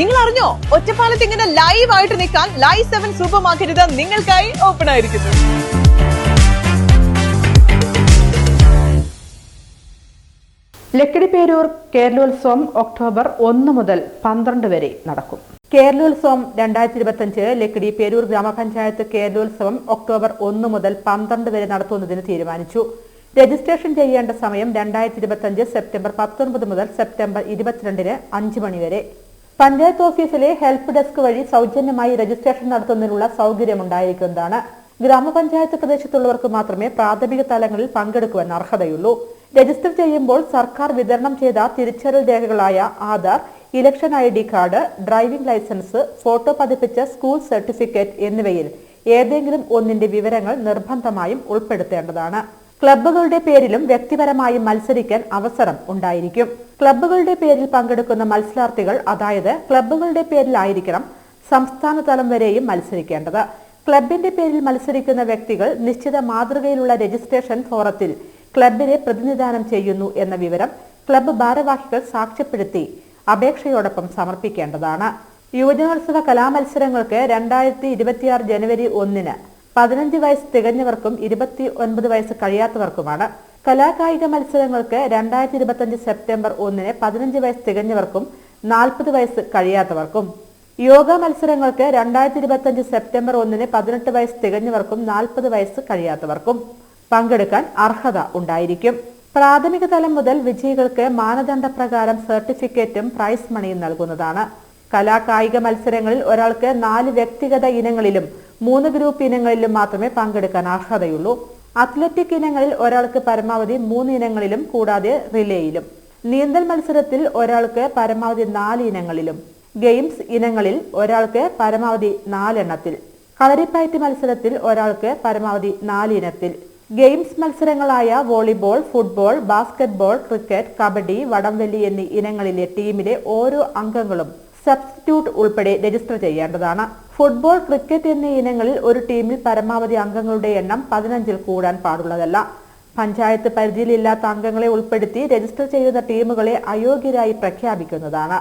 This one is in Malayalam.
നിങ്ങൾ അറിഞ്ഞോ ഒറ്റപ്പാലത്ത് ഇങ്ങനെ ലൈവ് ആയിട്ട് നിൽക്കാൻ ലൈവ് സെവൻ സൂപ്പർ മാർക്കറ്റ് നിങ്ങൾക്കായി ഓപ്പൺ ആയിരിക്കുന്നു. ലക്കിടിപ്പേരൂർ കേരളോത്സവം ഒക്ടോബർ ഒന്ന് മുതൽ പന്ത്രണ്ട് വരെ നടക്കും. കേരളോത്സവം രണ്ടായിരത്തി ഇരുപത്തഞ്ച് ലക്കിടി പേരൂർ ഗ്രാമപഞ്ചായത്ത് കേരളോത്സവം ഒക്ടോബർ ഒന്ന് മുതൽ പന്ത്രണ്ട് വരെ നടത്തുന്നതിന് തീരുമാനിച്ചു. രജിസ്ട്രേഷൻ ചെയ്യേണ്ട സമയം രണ്ടായിരത്തി ഇരുപത്തഞ്ച് സെപ്റ്റംബർ പത്തൊൻപത് മുതൽ സെപ്റ്റംബർ ഇരുപത്തിരണ്ടിന് അഞ്ച് മണിവരെ പഞ്ചായത്ത് ഓഫീസിലെ ഹെൽപ്പ് ഡെസ്ക് വഴി സൗജന്യമായി രജിസ്ട്രേഷൻ നടത്തുന്നതിനുള്ള സൗകര്യമുണ്ടായിരിക്കുന്നതാണ് ഗ്രാമപഞ്ചായത്ത് പ്രദേശത്തുള്ളവർക്ക് മാത്രമേ പ്രാഥമിക തലങ്ങളിൽ പങ്കെടുക്കുവാൻ അർഹതയുള്ളൂ. രജിസ്റ്റർ ചെയ്യുമ്പോൾ സർക്കാർ വിതരണം ചെയ്ത തിരിച്ചറിയൽ രേഖകളായ Aadhaar election I D card driving licence photo പതിപ്പിച്ച സ്കൂൾ സർട്ടിഫിക്കറ്റ് എന്നിവയിൽ ഏതെങ്കിലും ഒന്നിന്റെ വിവരങ്ങൾ നിർബന്ധമായും ഉൾപ്പെടുത്തേണ്ടതാണ്. ക്ലബ്ബുകളുടെ പേരിലും വ്യക്തിപരമായും മത്സരിക്കാൻ അവസരം ഉണ്ടായിരിക്കും. ക്ലബ്ബുകളുടെ പേരിൽ പങ്കെടുക്കുന്ന മത്സരാർത്ഥികൾ അതായത് ക്ലബ്ബുകളുടെ പേരിലായിരിക്കണം സംസ്ഥാന തലം വരെയും മത്സരിക്കേണ്ടത്. ക്ലബിന്റെ പേരിൽ മത്സരിക്കുന്ന വ്യക്തികൾ നിശ്ചിത മാതൃകയിലുള്ള രജിസ്ട്രേഷൻ ഫോറത്തിൽ ക്ലബിനെ പ്രതിനിധാനം ചെയ്യുന്നു എന്ന വിവരം ക്ലബ്ബ് ഭാരവാഹികൾ സാക്ഷ്യപ്പെടുത്തി അപേക്ഷയോടൊപ്പം സമർപ്പിക്കേണ്ടതാണ്. യുവജനോത്സവ കലാമത്സരങ്ങൾക്ക് രണ്ടായിരത്തി ഇരുപത്തിയാറ് ജനുവരി ഒന്നിന് പതിനഞ്ച് വയസ്സ് തികഞ്ഞവർക്കും ഇരുപത്തി ഒൻപത് വയസ്സ് കഴിയാത്തവർക്കുമാണ്. കലാകായിക മത്സരങ്ങൾക്ക് രണ്ടായിരത്തി ഇരുപത്തഞ്ച് സെപ്റ്റംബർ ഒന്നിന് പതിനഞ്ച് വയസ്സ് തികഞ്ഞവർക്കും നാൽപ്പത് വയസ്സ് കഴിയാത്തവർക്കും. യോഗ മത്സരങ്ങൾക്ക് രണ്ടായിരത്തി ഇരുപത്തഞ്ച് സെപ്റ്റംബർ ഒന്നിന് പതിനെട്ട് വയസ്സ് തികഞ്ഞവർക്കും നാൽപ്പത് വയസ്സ് കഴിയാത്തവർക്കും പങ്കെടുക്കാൻ അർഹത ഉണ്ടായിരിക്കും. പ്രാഥമിക തലം മുതൽ വിജയികൾക്ക് മാനദണ്ഡ പ്രകാരം സർട്ടിഫിക്കറ്റും പ്രൈസ് മണിയും നൽകുന്നതാണ്. കലാകായിക മത്സരങ്ങളിൽ ഒരാൾക്ക് നാല് വ്യക്തിഗത ഇനങ്ങളിലും മൂന്ന് ഗ്രൂപ്പ് ഇനങ്ങളിലും മാത്രമേ പങ്കെടുക്കാൻ അർഹതയുള്ളൂ. അത്ലറ്റിക് ഇനങ്ങളിൽ ഒരാൾക്ക് പരമാവധി മൂന്ന് ഇനങ്ങളിലും കൂടാതെ റിലേയിലും. നീന്തൽ മത്സരത്തിൽ ഒരാൾക്ക് പരമാവധി നാല് ഇനങ്ങളിലും. ഗെയിംസ് ഇനങ്ങളിൽ ഒരാൾക്ക് പരമാവധി നാലെണ്ണത്തിൽ. കളരിപ്പയറ്റ് മത്സരത്തിൽ ഒരാൾക്ക് പരമാവധി നാല് ഇനത്തിൽ games മത്സരങ്ങളായ volleyball football basketball cricket kabaddi വടംവലി എന്നീ ഇനങ്ങളിലെ ടീമിലെ ഓരോ അംഗങ്ങളും സബ്സ്റ്റിറ്റ്യൂട്ട് ഉൾപ്പെടെ രജിസ്റ്റർ ചെയ്യേണ്ടതാണ്. ഫുട്ബോൾ ക്രിക്കറ്റ് എന്നീ ഇനങ്ങളിൽ ഒരു ടീമിൽ പരമാവധി അംഗങ്ങളുടെ എണ്ണം പതിനഞ്ചിൽ കൂടാൻ പാടുള്ളതല്ല. പഞ്ചായത്ത് പരിധിയിലില്ലാത്ത അംഗങ്ങളെ ഉൾപ്പെടുത്തി രജിസ്റ്റർ ചെയ്യുന്ന ടീമുകളെ അയോഗ്യരായി പ്രഖ്യാപിക്കുന്നതാണ്.